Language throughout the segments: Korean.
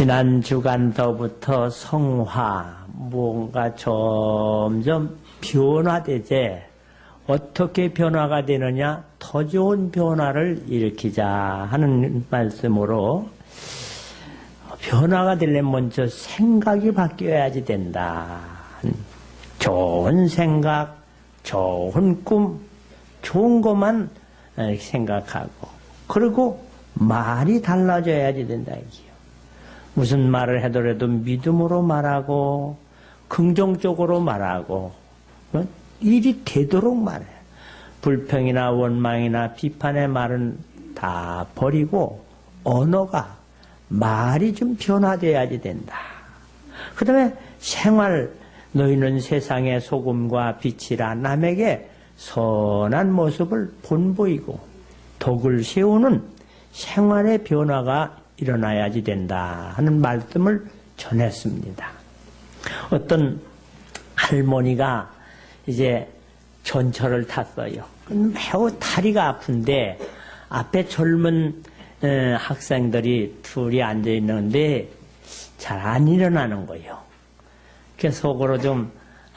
지난 주간서부터 성화, 뭔가 점점 변화되제 어떻게 변화가 되느냐 더 좋은 변화를 일으키자 하는 말씀으로 변화가 되려면 먼저 생각이 바뀌어야지 된다. 좋은 생각, 좋은 꿈, 좋은 것만 생각하고 그리고 말이 달라져야지 된다 이게요. 무슨 말을 하더라도 믿음으로 말하고 긍정적으로 말하고 어? 일이 되도록 말해. 불평이나 원망이나 비판의 말은 다 버리고 언어가 말이 좀 변화돼야지 된다. 그 다음에 생활 너희는 세상의 소금과 빛이라 남에게 선한 모습을 본보이고 덕을 세우는 생활의 변화가 일어나야지 된다 하는 말씀을 전했습니다. 어떤 할머니가 이제 전철을 탔어요. 매우 다리가 아픈데 앞에 젊은 학생들이 둘이 앉아 있는데 잘 안 일어나는 거예요. 그래서 속으로 좀,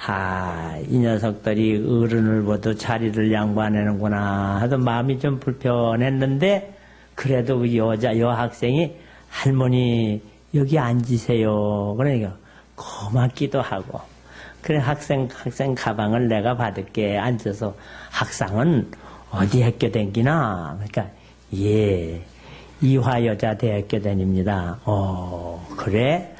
아, 이 녀석들이 어른을 보도 자리를 양보 안 하는구나 하던 마음이 좀 불편했는데 그래도 그 여자, 여학생이 할머니 여기 앉으세요. 그러니까 고맙기도 하고. 그래 학생 학생 가방을 내가 받을게 앉아서 학상은 어디 학교 댕기나 그러니까 예 이화 여자 대학교 다닙니다. 어 그래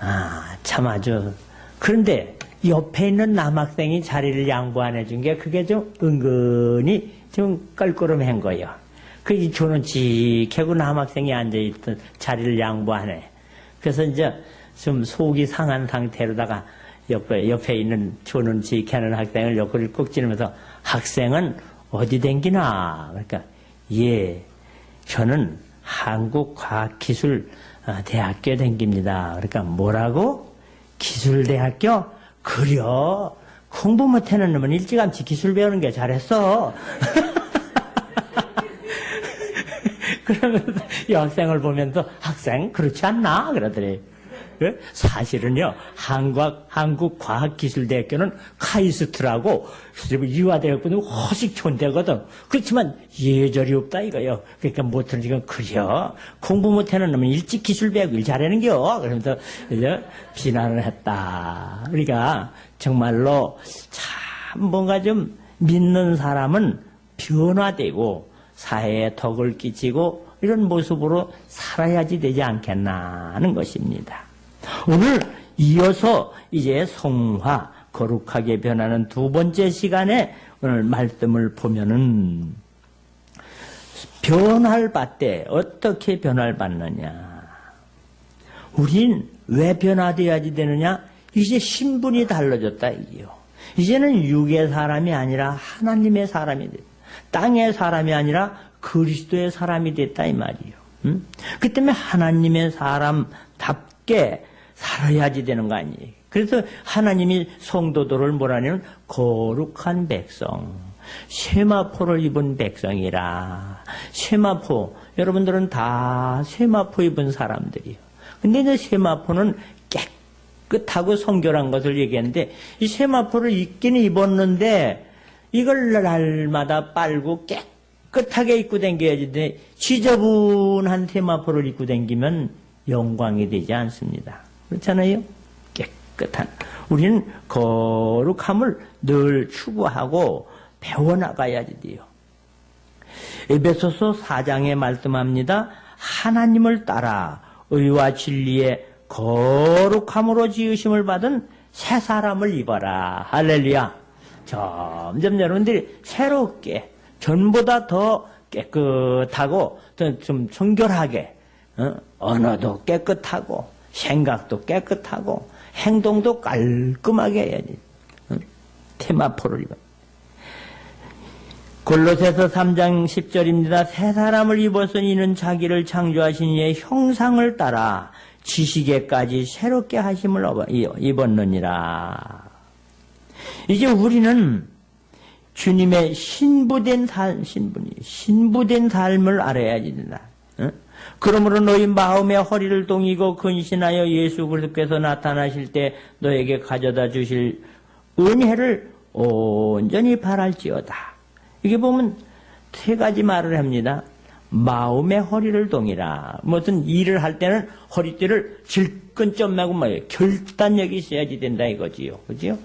아 참 아주 그런데 옆에 있는 남학생이 자리를 양보 안 해준 게 그게 좀 은근히 좀 껄끄럼한 거예요. 그 저는 지켜고 남학생이 앉아있던 자리를 양보 안 해. 그래서 이제 좀 속이 상한 상태로다가 옆에, 옆에 있는 조는 지켜는 학생을 옆구리를 꾹 찌르면서 학생은 어디 댕기나? 그러니까, 예, 저는 한국과학기술대학교에 댕깁니다. 그러니까 뭐라고? 기술대학교? 그려. 공부 못하는 놈은 일찌감치 기술 배우는 게 잘했어. 그러면서 이 학생을 보면서 학생 그렇지 않나 그러더래. 예? 사실은요 한국 한국 과학기술대학교는 카이스트라고 이화대학교는 좋은 데거든. 그렇지만 예절이 없다 이거요. 그러니까 못하는 지금 그려 공부 못하는 놈은 일찍 기술 배우고 일 잘하는겨. 그러면서 이제 비난을 했다. 우리가 정말로 참 뭔가 좀 믿는 사람은 변화되고 사회에 덕을 끼치고 이런 모습으로 살아야지 되지 않겠나 하는 것입니다. 오늘 이어서 이제 성화, 거룩하게 변하는 두 번째 시간에 오늘 말씀을 보면은 변할 받되 어떻게 변할 받느냐. 우린 왜 변화돼야지 되느냐? 이제 신분이 달라졌다 이게요. 이제는 육의 사람이 아니라 하나님의 사람이 됐다. 땅의 사람이 아니라 그리스도의 사람이 됐다 이 말이에요. 음? 그 때문에 하나님의 사람답게 살아야지 되는 거 아니에요. 그래서 하나님이 성도들을 뭐라냐면 거룩한 백성, 세마포를 입은 백성이라. 세마포, 여러분들은 다 세마포 입은 사람들이에요. 근데 이제 세마포는 깨끗하고 성결한 것을 얘기하는데 이 세마포를 입기는 입었는데 이걸 날마다 빨고 깨끗하게 입고 다겨야지 지저분한 세마포를 입고 다기면 영광이 되지 않습니다. 그렇잖아요? 깨끗한. 우리는 거룩함을 늘 추구하고 배워나가야지 돼요. 에베소서 4장에 말씀합니다. 하나님을 따라 의와 진리의 거룩함으로 지으심을 받은 새 사람을 입어라. 할렐루야. 점점 여러분들이 새롭게 전보다 더 깨끗하고 좀 정결하게 어? 언어도 깨끗하고 생각도 깨끗하고 행동도 깔끔하게 해야지. 어? 테마포를 입어. 골로새서 3장 10절입니다. 새 사람을 입었으니 이는 자기를 창조하신 이의 형상을 따라 지식에까지 새롭게 하심을 입었느니라. 이제 우리는 주님의 신부된 삶, 신분이 신부된 삶을 알아야지 된다. 어? 그러므로 너희 마음의 허리를 동이고 근신하여 예수 그리스도께서 나타나실 때 너에게 가져다 주실 은혜를 온전히 바랄지어다. 이게 보면 세 가지 말을 합니다. 마음의 허리를 동이라. 무슨 일을 할 때는 허리띠를 질끈 점 매고 뭐예요. 결단력이 있어야지 된다 이거지요. 그지요?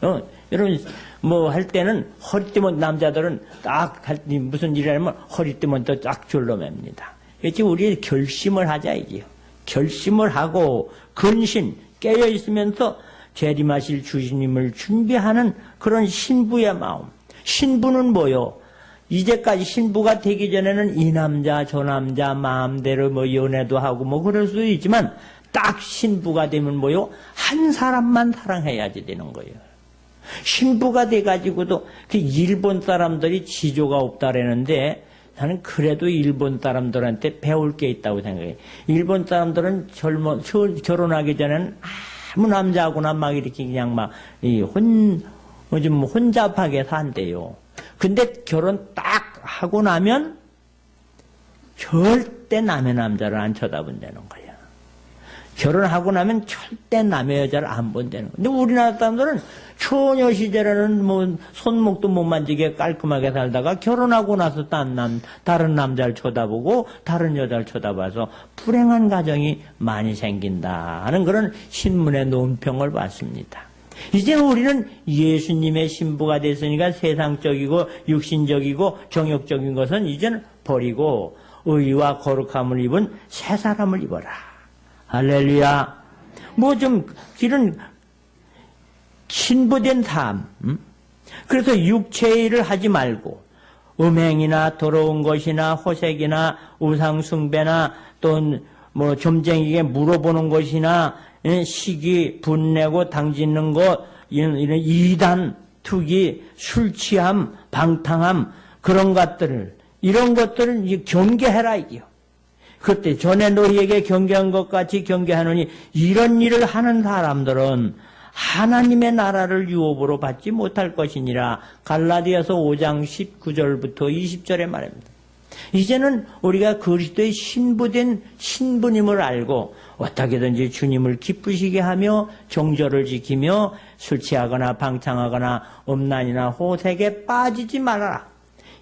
어, 여러분, 뭐 할 때는 허리띠면 남자들은 딱 할, 무슨 일을 하면 허리띠면 또딱 줄로 맵니다. 그렇지, 우리 결심을 하자 이지요. 결심을 하고 근신, 깨어 있으면서 재림하실 주님을 준비하는 그런 신부의 마음. 신부는 뭐요? 이제까지 신부가 되기 전에는 이 남자 저 남자 마음대로 뭐 연애도 하고 뭐 그럴 수도 있지만 딱 신부가 되면 뭐요? 한 사람만 사랑해야지 되는 거예요. 신부가 돼가지고도 그 일본 사람들이 지조가 없다라는데 나는 그래도 일본 사람들한테 배울 게 있다고 생각해. 일본 사람들은 젊어 저- 결혼하기 전에는 아무 남자하고나 막 이렇게 그냥 막 이혼 요즘 혼잡하게 산대요. 근데 결혼 딱 하고 나면 절대 남의 남자를 안 쳐다본다는 거야. 결혼하고 나면 절대 남의 여자를 안 본다는 거야. 근데 우리나라 사람들은 처녀 시절에는 뭐 손목도 못 만지게 깔끔하게 살다가 결혼하고 나서 딴 남, 다른 남자를 쳐다보고 다른 여자를 쳐다봐서 불행한 가정이 많이 생긴다 하는 그런 신문의 논평을 봤습니다. 이제 우리는 예수님의 신부가 됐으니까 세상적이고 육신적이고 정욕적인 것은 이제는 버리고 의와 거룩함을 입은 새 사람을 입어라. 할렐루야. 뭐좀 이런 신부된 삶. 음? 그래서 육체의 일을 하지 말고 음행이나 더러운 것이나 호색이나 우상숭배나 또뭐 점쟁이에게 물어보는 것이나 예, 시기 분내고 당짓는 것 이런, 이런 이단 투기 술 취함 방탕함 그런 것들을 이런 것들을 이제 경계해라 이게요. 그때 전에 너희에게 경계한 것 같이 경계하느니 이런 일을 하는 사람들은 하나님의 나라를 유업으로 받지 못할 것이니라 갈라디아서 5장 19절부터 20절에 말합니다. 이제는 우리가 그리스도의 신부된 신부님을 알고 어떻게든지 주님을 기쁘시게 하며 정절을 지키며 술 취하거나 방탕하거나 음란이나 호색에 빠지지 말아라.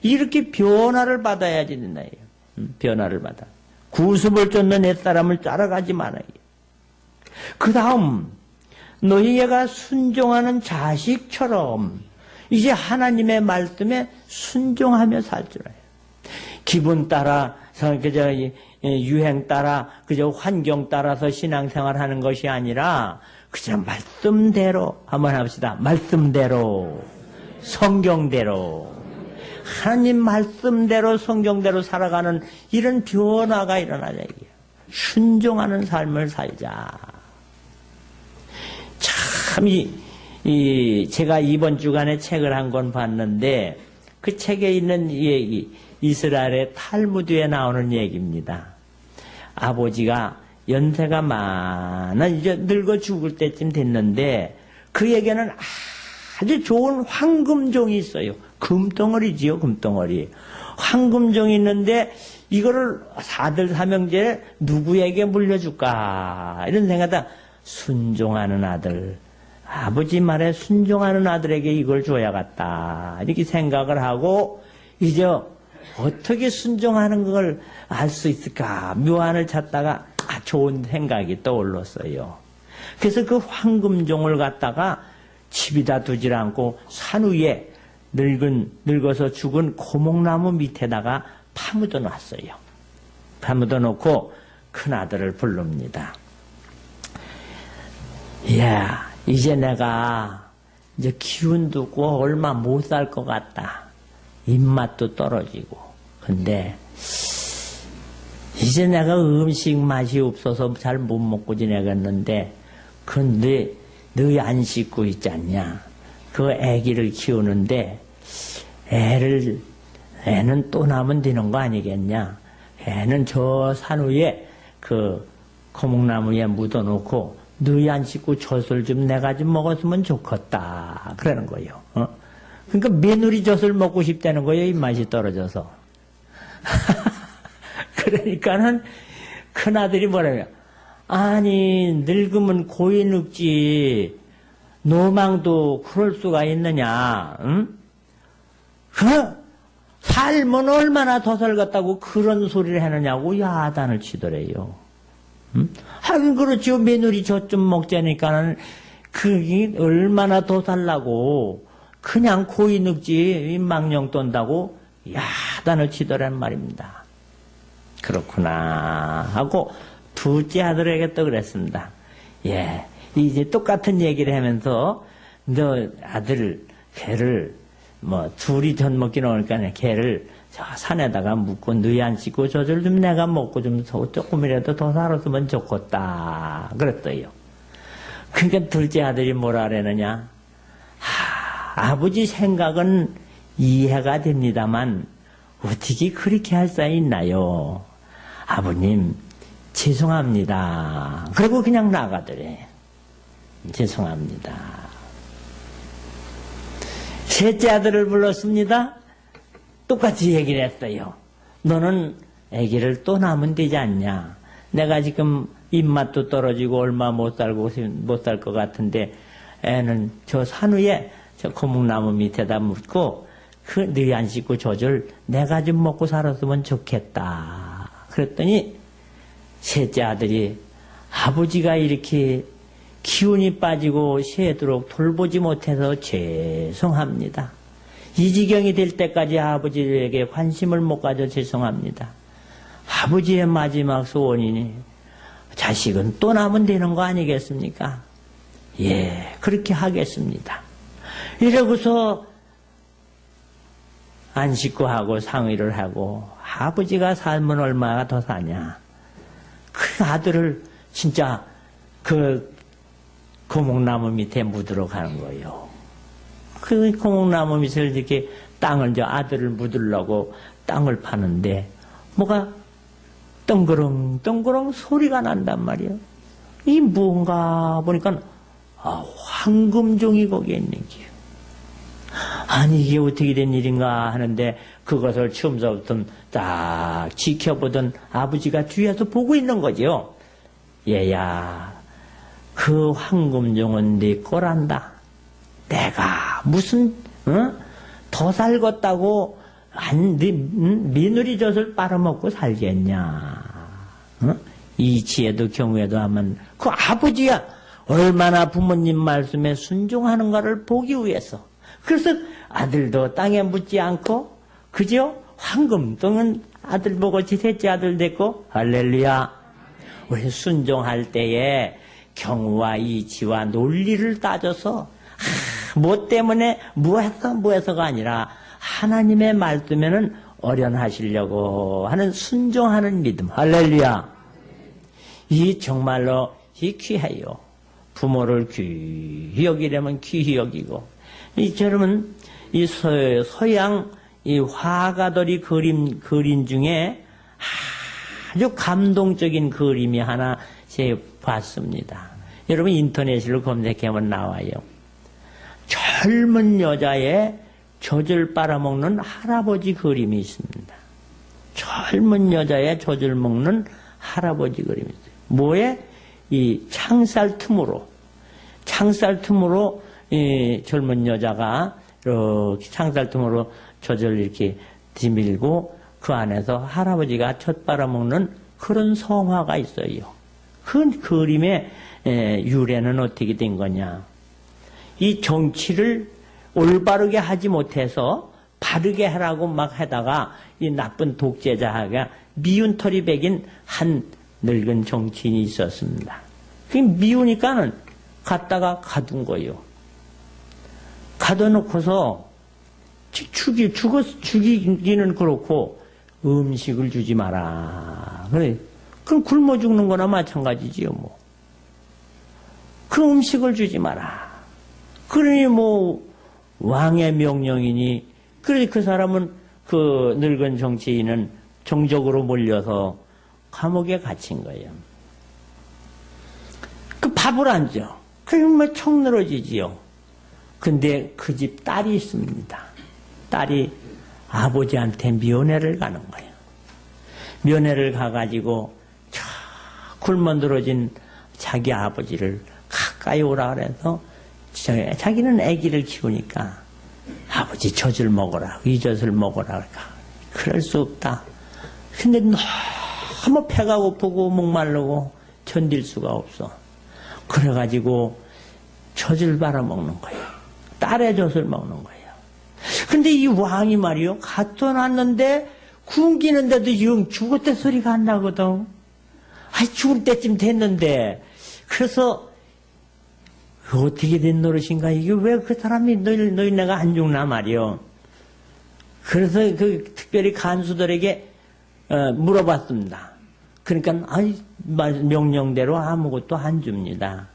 이렇게 변화를 받아야지 된다. 음, 변화를 받아. 구습을 쫓는 옛사람을 따라가지 말아요. 그 다음, 너희가 순종하는 자식처럼 이제 하나님의 말씀에 순종하며 살줄 알아요. 기분 따라, 그저 유행 따라, 그저 환경 따라서 신앙생활 하는 것이 아니라 그저 말씀대로 한번 합시다. 말씀대로, 성경대로. 하나님 말씀대로 성경대로 살아가는 이런 변화가 일어나자 이게 순종하는 삶을 살자. 참, 이, 이, 제가 이번 주간에 책을 한 권 봤는데, 그 책에 있는 얘기, 이스라엘의 탈무드에 나오는 얘기입니다. 아버지가 연세가 많아, 이제 늙어 죽을 때쯤 됐는데, 그에게는 아주 좋은 황금종이 있어요. 금덩어리지요, 금덩어리. 황금종이 있는데, 이거를 사들 사명제 누구에게 물려줄까? 이런 생각하다 순종하는 아들, 아버지 말에 순종하는 아들에게 이걸 줘야겠다. 이렇게 생각을 하고, 이제 어떻게 순종하는 걸 알 수 있을까? 묘안을 찾다가 아, 좋은 생각이 떠올랐어요. 그래서 그 황금종을 갖다가 집에다 두질 않고 산 위에 늙은, 늙어서 죽은 고목나무 밑에다가 파묻어 놨어요. 파묻어 놓고 큰 아들을 부릅니다. 야, 이제 내가 이제 기운도 없고 얼마 못 살 것 같다. 입맛도 떨어지고. 근데 이제 내가 음식 맛이 없어서 잘 못 먹고 지내겠는데 근데 너희 안 씻고 있지 않냐? 그 애기를 키우는데 애를 애는 또 나면 되는 거 아니겠냐? 애는 저 산 위에 그 거목나무에 묻어놓고 너희 안 씻고 젖을 좀 내가 좀 먹었으면 좋겠다. 그러는 거예요. 어? 그러니까 며느리 젖을 먹고 싶다는 거예요. 입맛이 떨어져서. 그러니까는 큰아들이 뭐라냐. 아니, 늙으면 고이 늙지. 노망도 그럴 수가 있느냐, 응? 그, 삶은 얼마나 더 살겠다고 그런 소리를 하느냐고 야단을 치더래요. 응? 하긴 그렇죠. 며느리 저좀 먹자니까는 그게 얼마나 더 살라고 그냥 고이 늙지 망령 떤다고 야단을 치더란 말입니다. 그렇구나 하고 둘째 아들에게 또 그랬습니다. 예, 이제 똑같은 얘기를 하면서 너 아들 개를 뭐 둘이 전 먹기 나오니까 개를 저 산에다가 묻고 너희 안 씻고 저절 좀 내가 먹고 좀 더- 조금이라도 더 살았으면 좋겠다 그랬어요. 그러니까 둘째 아들이 뭐라 그러느냐? 하, 아버지 생각은 이해가 됩니다만 어떻게 그렇게 할 수 있나요? 아버님 죄송합니다. 그리고 그냥 나가더래. 죄송합니다. 셋째 아들을 불렀습니다. 똑같이 얘기를 했어요. 너는 아기를 또 낳으면 되지 않냐? 내가 지금 입맛도 떨어지고 얼마 못 살고 못 살 것 같은데 애는 저산 위에 저 고목나무 밑에다 묻고 그 너희 안 씻고 저절 내가 좀 먹고 살았으면 좋겠다. 그랬더니 셋째 아들이 아버지가 이렇게 기운이 빠지고 새도록 돌보지 못해서 죄송합니다. 이 지경이 될 때까지 아버지에게 관심을 못 가져 죄송합니다. 아버지의 마지막 소원이니 자식은 또 나면 되는 거 아니겠습니까? 예, 그렇게 하겠습니다. 이러고서 안 씻고 하고 상의를 하고 아버지가 살면 얼마나 더 사냐. 그 아들을 진짜 그 고목나무 밑에 묻으러 가는 거예요. 그 고목나무 밑에 이렇게 땅을 저 아들을 묻으려고 땅을 파는데 뭐가 덩그렁 덩그렁 소리가 난단 말이에요. 이 뭔가 보니까 아, 황금종이 거기에 있는 게요. 아니 이게 어떻게 된 일인가 하는데 그것을 처음서부터 딱 지켜보던 아버지가 뒤에서 보고 있는 거죠. 얘야, 그 황금종은 네 거란다. 내가 무슨 어? 더 살겠다고 안, 네, 음, 미누리 젖을 빨아먹고 살겠냐. 어? 이 지혜도 경우에도 하면 그 아버지야 얼마나 부모님 말씀에 순종하는가를 보기 위해서 그래서 아들도 땅에 묻지 않고 그죠? 황금똥은 아들 보고 지 셋째 아들 됐고 할렐루야. 왜 순종할 때에 경우와 이치와 논리를 따져서 아, 뭐 때문에 뭐해서 뭐해서가 아니라 하나님의 말씀에는 어련하시려고 하는 순종하는 믿음. 할렐루야. 이 정말로 이 귀해요 부모를 귀히 여기려면 귀히 여기고 이 여러분 이 서, 서양 이 화가들이 그림 그림 중에 아주 감동적인 그림이 하나 제가 봤습니다. 여러분 인터넷으로 검색하면 나와요. 젊은 여자의 젖을 빨아먹는 할아버지 그림이 있습니다. 젊은 여자의 젖을 먹는 할아버지 그림이 있어요. 뭐에? 이 창살 틈으로, 창살 틈으로 이 젊은 여자가 이렇게 창살 틈으로 젖을 이렇게 뒤밀고 그 안에서 할아버지가 젖 빨아먹는 그런 성화가 있어요. 그 그림의 에, 유래는 어떻게 된 거냐? 이 정치를 올바르게 하지 못해서 바르게 하라고 막 하다가 이 나쁜 독재자가 미운 털이 백인 한 늙은 정치인이 있었습니다. 그 미우니까는 갔다가 가둔 거예요. 가둬놓고서 죽이 죽어 죽이기는 그렇고 음식을 주지 마라. 그래. 그럼 굶어 죽는 거나 마찬가지지요, 뭐. 그 음식을 주지 마라. 그러니 뭐 왕의 명령이니 그러니 그 사람은 그 늙은 정치인은 정적으로 몰려서 감옥에 갇힌 거예요. 그 밥을 안 줘. 그러면 뭐 청 늘어지지요. 근데 그 집 딸이 있습니다. 딸이 아버지한테 면회를 가는 거예요. 면회를 가가지고 저 굶어 늘어진 자기 아버지를 가까이 오라 그래서 저- 자기는 아기를 키우니까 아버지 젖을 먹어라 이 젖을 먹어라 그러니까 그럴 수 없다. 근데 너무 배가 고프고 목마르고 견딜 수가 없어. 그래가지고 젖을 빨아먹는 거예요. 딸의 젖을 먹는 거예요. 근데 이 왕이 말이요, 갖다 놨는데 굶기는데도 영 죽었대 소리가 안 나거든. 아이, 죽을 때쯤 됐는데. 그래서 어떻게 된 노릇인가? 이게 왜 그 사람이 너희, 너희 내가 안 죽나 말이요. 그래서 그 특별히 간수들에게 어, 물어봤습니다. 그러니까 아이 말- 명령대로 아무것도 안 줍니다.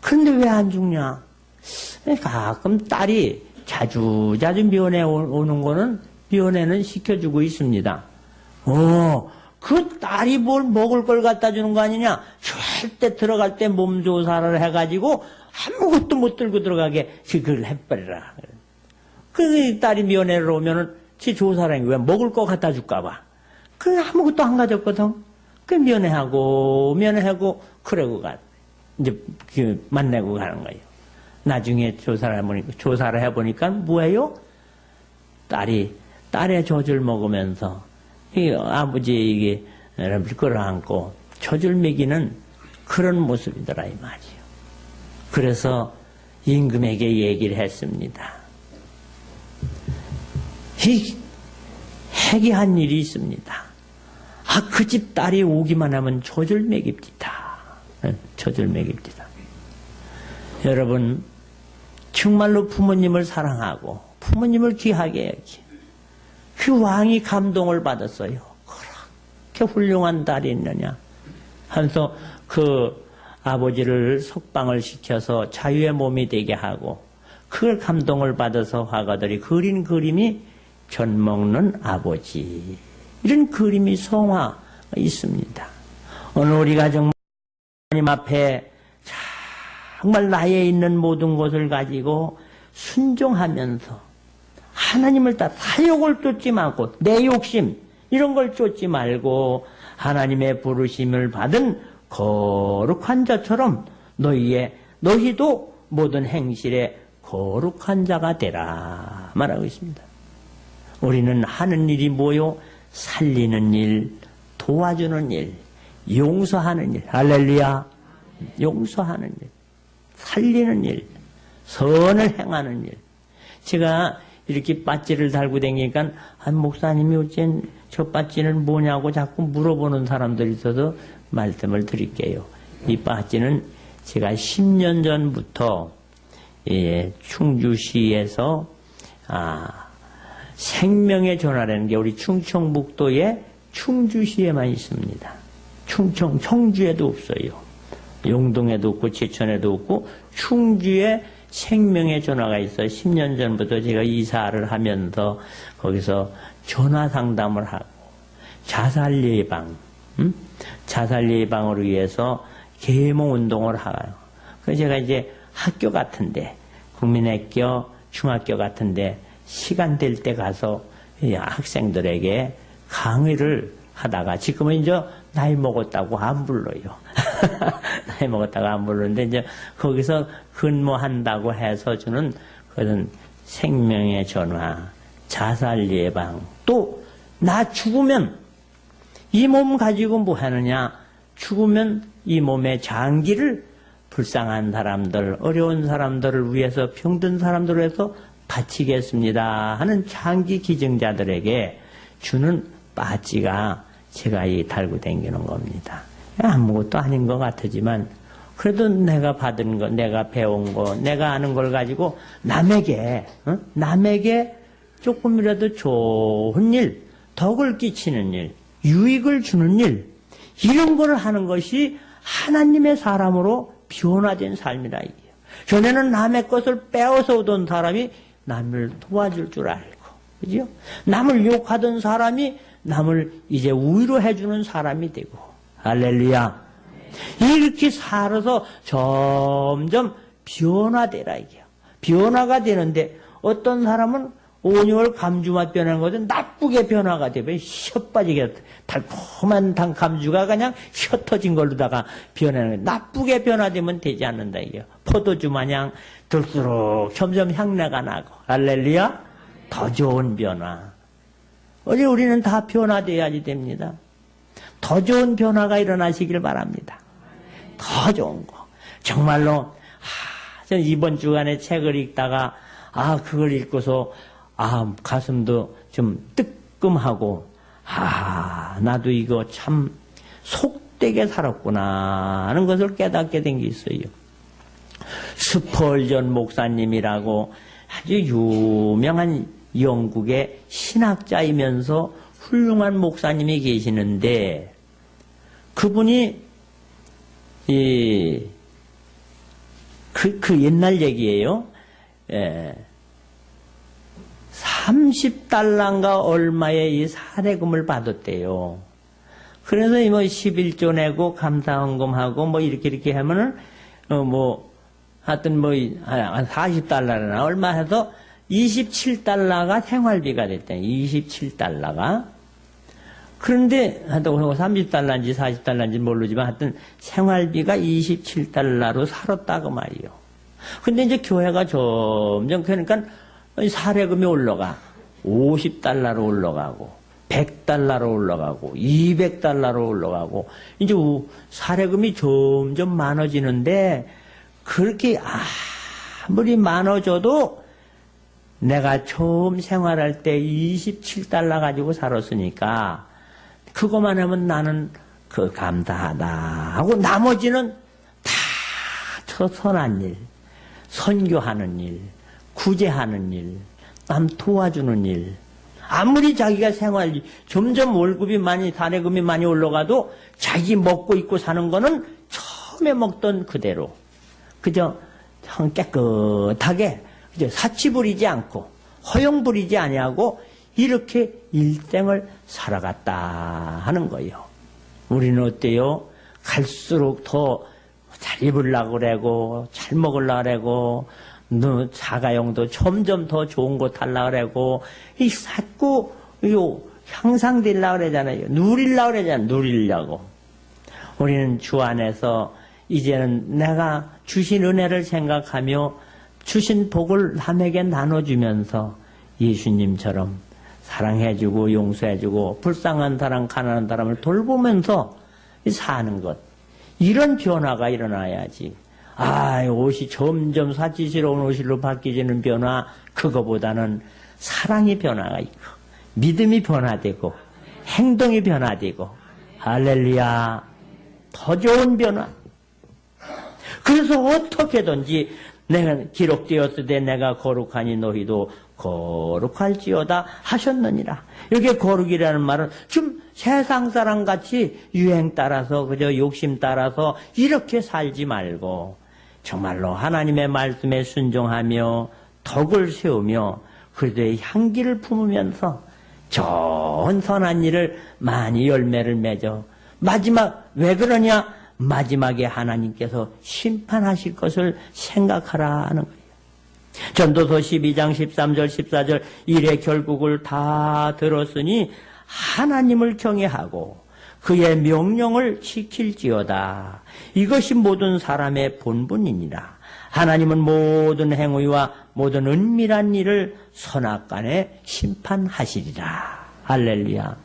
그런데 왜 안 죽냐? 가끔 딸이 자주 자주 면회 오- 오는 거는 면회는 시켜주고 있습니다. 어, 그 딸이 뭘 먹을 걸 갖다 주는 거 아니냐? 절대 들어갈 때 몸 조사를 해가지고 아무것도 못 들고 들어가게 그걸 해버리라. 그 딸이 면회를 오면은 지 조사랑이 왜 먹을 거 갖다 줄까봐. 그 아무것도 안 가졌거든. 그 면회하고 면회하고 그러고 가 이제 그 만나고 가는 거예요. 나중에 조사를 해보니까 조사를 해보니까 뭐예요? 딸이 딸의 젖을 먹으면서 이 아버지에게 를 끌어안고 젖을 먹이는 그런 모습이더라 이 말이에요. 그래서 임금에게 얘기를 했습니다. 이 해기한 일이 있습니다. 아, 그 집 딸이 오기만 하면 젖을 먹입니다. 응, 젖을 먹입니다. 여러분, 정말로 부모님을 사랑하고 부모님을 귀하게 여기. 그 왕이 감동을 받았어요. 그렇게 훌륭한 딸이 있느냐. 하면서 그 아버지를 석방을 시켜서 자유의 몸이 되게 하고 그걸 감동을 받아서 화가들이 그린 그림이 전 먹는 아버지. 이런 그림이 성화 있습니다. 오늘 우리가 정말 하나님 앞에 정말 나에 있는 모든 것을 가지고 순종하면서 하나님을 따라 사욕을 쫓지 말고 내 욕심 이런 걸 쫓지 말고 하나님의 부르심을 받은 거룩한 자처럼 너희의 너희도 모든 행실에 거룩한 자가 되라 말하고 있습니다. 우리는 하는 일이 뭐요? 살리는 일, 도와주는 일, 용서하는 일, 할렐루야. 용서하는 일, 살리는 일, 선을 행하는 일. 제가 이렇게 빠찌를 달고 다니니까 한 목사님이 어쨌든 저 빠찌는 뭐냐고 자꾸 물어보는 사람들이 있어서 말씀을 드릴게요. 이 빠찌는 제가 10년 전부터 예, 충주시에서 아, 생명의 전화라는 게 우리 충청북도의 충주시에만 있습니다. 충청, 청주에도 없어요. 용동에도 없고, 제천에도 없고, 충주에 생명의 전화가 있어요. 10년 전부터 제가 이사를 하면서 거기서 전화 상담을 하고, 자살 예방, 음? 자살 예방을 위해서 계몽 운동을 하요. 그래서 제가 이제 학교 같은데, 국민학교, 중학교 같은데, 시간 될 때 가서 이 학생들에게 강의를 하다가 지금은 이제 나이 먹었다고 안 불러요. 나이 먹었다고 안 부르는데 이제 거기서 근무한다고 해서 주는 그런 생명의 전화, 자살 예방, 또 나 죽으면 이 몸 가지고 뭐 하느냐? 죽으면 이 몸의 장기를 불쌍한 사람들, 어려운 사람들을 위해서 병든 사람들을 위해서 바치겠습니다 하는 장기 기증자들에게 주는 바지가 제가 이 달고 다니는 겁니다. 아무것도 아닌 것 같지만 그래도 내가 받은 거, 내가 배운 거, 내가 아는 걸 가지고 남에게 어? 남에게 조금이라도 좋은 일, 덕을 끼치는 일, 유익을 주는 일 이런 걸 하는 것이 하나님의 사람으로 변화된 삶이라. 전에는 남의 것을 빼앗아 오던 사람이 남을 도와줄 줄 알고, 그죠? 남을 욕하던 사람이 남을 이제 위로 해주는 사람이 되고, 할렐루야. 이렇게 살아서 점점 변화되라 이게요. 변화가 되는데 어떤 사람은 5, 6월 감주맛 변하는 것은 나쁘게 변화가 되면 혀 빠지게 달콤한 단 감주가 그냥 혀 터진 걸로다가 변하는 거예요. 나쁘게 변화되면 되지 않는다 이게 포도주 마냥 들수록 점점 향내가 나고 할렐루야 더 좋은 변화 어제 우리는 다 변화돼야지 됩니다. 더 좋은 변화가 일어나시길 바랍니다. 더 좋은 거. 정말로, 하, 전 이번 주간에 책을 읽다가, 아, 그걸 읽고서, 아, 가슴도 좀 뜨끔하고, 아, 나도 이거 참 속되게 살았구나 하는 것을 깨닫게 된 게 있어요. 스펄전 목사님이라고 아주 유명한 영국의 신학자이면서 훌륭한 목사님이 계시는데 그분이 이, 그, 그 옛날 얘기예요. 예. 30달러인가 얼마의 이 사례금을 받았대요. 그래서 뭐 11조 내고 감사헌금하고 뭐 이렇게 이렇게 하면은 어 뭐 하여튼 뭐한 40달러나 얼마 해서 27달러가 생활비가 됐대. 27달러가. 그런데 하여튼 30달러인지 40달러인지 모르지만 하여튼 생활비가 27달러로 살았다고 말이요. 근데 이제 교회가 점점 그러니까 사례금이 올라가. 50달러로 올라가고 100달러로 올라가고 200달러로 올라가고 이제 사례금이 점점 많아지는데 그렇게 아무리 많아져도 내가 처음 생활할 때 27달러 가지고 살았으니까 그것만 하면 나는 그 감사하다 하고 나머지는 다 저 선한 일, 선교하는 일, 구제하는 일, 남 도와주는 일. 아무리 자기가 생활 점점 월급이 많이 사례금이 많이 올라가도 자기 먹고 입고 사는 거는 처음에 먹던 그대로 그저 참 깨끗하게 그저 사치 부리지 않고 허용 부리지 아니하고 이렇게 일생을 살아갔다 하는 거예요. 우리는 어때요? 갈수록 더 잘 입으려고 그러고 잘 먹으려고 그러고 너 자가용도 점점 더 좋은 거 달라고 그러고 이 자꾸 요 향상되려고 그러잖아요. 누리려고 그러잖아요. 누리려고. 우리는 주 안에서 이제는 내가 주신 은혜를 생각하며 주신 복을 남에게 나눠주면서 예수님처럼 사랑해주고 용서해주고 불쌍한 사람, 가난한 사람을 돌보면서 사는 것. 이런 변화가 일어나야지. 아, 옷이 점점 사치스러운 옷으로 바뀌지는 변화, 그거보다는 사랑이 변화가 있고, 믿음이 변화되고, 행동이 변화되고, 할렐루야, 더 좋은 변화. 그래서 어떻게든지 내가 기록되었으되 내가 거룩하니 너희도 거룩할지어다 하셨느니라. 여기 거룩이라는 말은 좀 세상 사람 같이 유행 따라서 그저 욕심 따라서 이렇게 살지 말고 정말로 하나님의 말씀에 순종하며 덕을 세우며 그리스도의 향기를 품으면서 좋은 선한 일을 많이 열매를 맺어 마지막 왜 그러냐 마지막에 하나님께서 심판하실 것을 생각하라 하는 거예요. 전도서 12장 13절 14절 일의 결국을 다 들었으니 하나님을 경외하고 그의 명령을 지킬지어다. 이것이 모든 사람의 본분이니라. 하나님은 모든 행위와 모든 은밀한 일을 선악간에 심판하시리라. 할렐루야.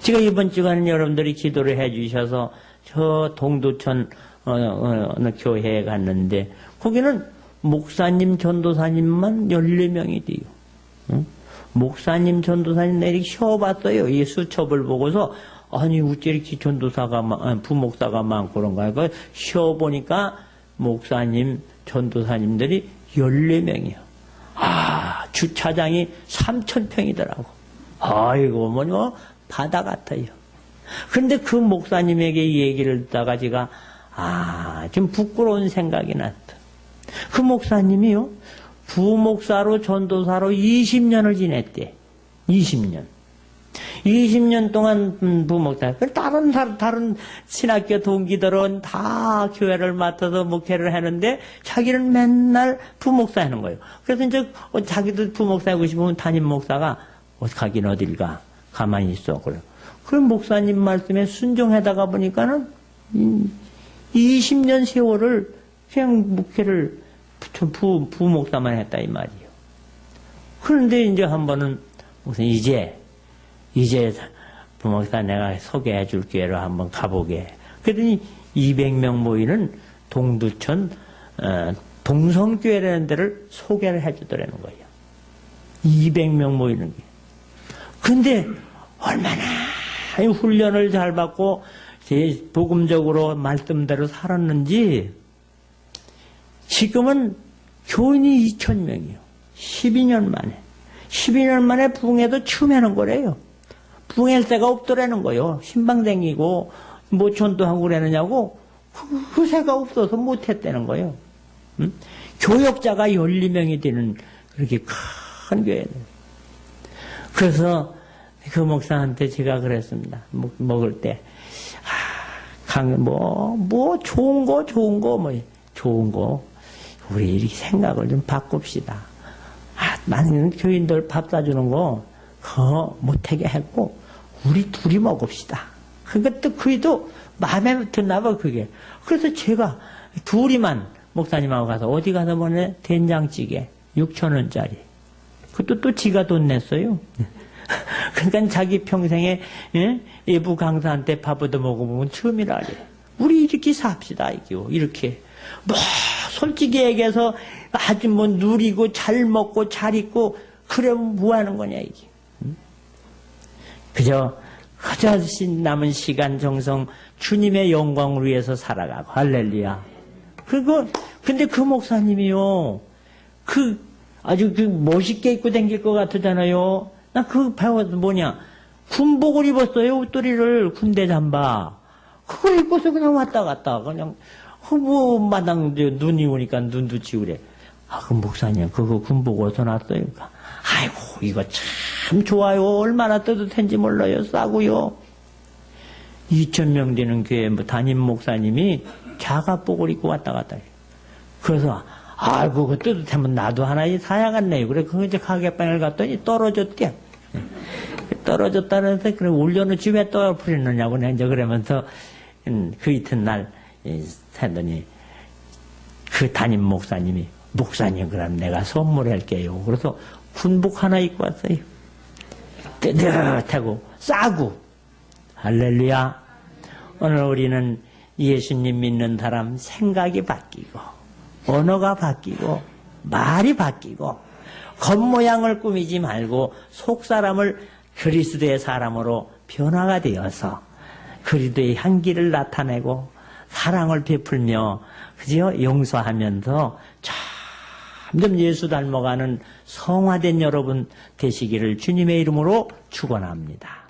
제가 이번 주간에 여러분들이 기도를 해 주셔서 저 동두천 어, 어, 어느 교회에 갔는데 거기는 목사님 전도사님만 14명이 돼요. 응? 목사님 전도사님 내리 쉬어봤어요. 이 수첩을 보고서 아니 어째 이렇게 전도사가 많, 부목사가 많고 그런가 그 쉬어보니까 목사님 전도사님들이 14명이요. 아 주차장이 3천평이더라고. 아이고 뭐냐 바다 같아요. 그런데 그 목사님에게 이 얘기를 듣다가 제가 아, 좀 부끄러운 생각이 났다. 그 목사님이요. 부목사로 전도사로 20년을 지냈대. 20년. 20년 동안 음, 부목사. 그 다른 사- 다른 신학교 동기들은 다 교회를 맡아서 목회를 하는데 자기는 맨날 부목사 하는 거예요. 그래서 이제 어, 자기도 부목사 하고 싶으면 담임 목사가 어, 가긴 어딜 가 가만히 있어 그래. 그 목사님 말씀에 순종하다가 보니까는 음, 20년 세월을 그냥 목회를 부, 부, 부목사만 했다 이 말이에요. 그런데 이제 한 번은 무슨 이제 이제 부목사 내가 소개해 줄 기회로 한번 가보게. 그랬더니 200명 모이는 동두천 어, 동성교회라는 데를 소개를 해 주더라는 거예요. 200명 모이는 게. 근데 얼마나 이 훈련을 잘 받고 제 복음적으로 말씀대로 살았는지 지금은 교인이 2,000명이요. 12년 만에. 12년 만에 부흥에도 춤하는 거래요. 부흥할 데가 없더라는 거요. 신방댕기고, 뭐 전도하고 그러느냐고, 그, 후세가 없어서 못했다는 거예요. 응? 교역자가 12명이 되는 그렇게 큰 교회는. 그래서 그 목사한테 제가 그랬습니다. 먹, 먹을 때. 아, 강, 뭐, 뭐, 좋은 거, 좋은 거, 뭐, 좋은 거. 우리 이렇게 생각을 좀 바꿉시다. 아, 나는 교인들 밥 사주는 거, 그거 못하게 하고, 우리 둘이 먹읍시다. 또 그이도 마음에 드나 봐, 그게. 그래서 제가 둘이만 목사님하고 가서 어디 가서 보내? 된장찌개. 6천 원짜리. 그것도 또 지가 돈 냈어요. 그러니까 자기 평생에 예? 예부 강사한테 밥 얻어 먹어보면 처음이라 그래. 우리 이렇게 삽시다 이게요. 이렇게 뭐 솔직히 얘기해서 아주 뭐 누리고 잘 먹고 잘 입고 그러면 뭐 하는 거냐 이게. 응? 그저 그저 남은 시간 정성 주님의 영광을 위해서 살아가고 할렐루야. 그거 근데 그 목사님이요. 그 아주 그 멋있게 입고 다닐 것 같으잖아요. 나 그 배워서 뭐냐 군복을 입었어요 옷도리를 군대 잠바. 그걸 입고서 그냥 왔다 갔다 그냥 뭐 마당 눈이 오니까 눈도 치우래. 아 그 목사님 그거 군복 어디서 났어요? 아이고 이거 참 좋아요. 얼마나 뜨뜻한지 몰라요. 싸고요. 2천 명 되는 교회 뭐 담임 목사님이 자가복을 입고 왔다 갔다 해요. 그래서 아이고 그 뜨뜻하면 나도 하나 사야겠네요. 그래 그 이제 가게방을 갔더니 떨어졌대. 떨어졌다는데 그래 올려놓지 왜 떨어뜨리느냐고 이제 그러면서 음, 그 이튿날 이, 했더니 그 담임 목사님이 목사님 그럼 내가 선물할게요. 그래서 군복 하나 입고 왔어요. 뜨뜻하고 싸고 할렐루야. 오늘 우리는 예수님 믿는 사람 생각이 바뀌고 언어가 바뀌고 말이 바뀌고 겉모양을 꾸미지 말고 속 사람을 그리스도의 사람으로 변화가 되어서 그리스도의 향기를 나타내고 사랑을 베풀며 그저 용서하면서 점점 예수 닮아가는 성화된 여러분 되시기를 주님의 이름으로 축원합니다.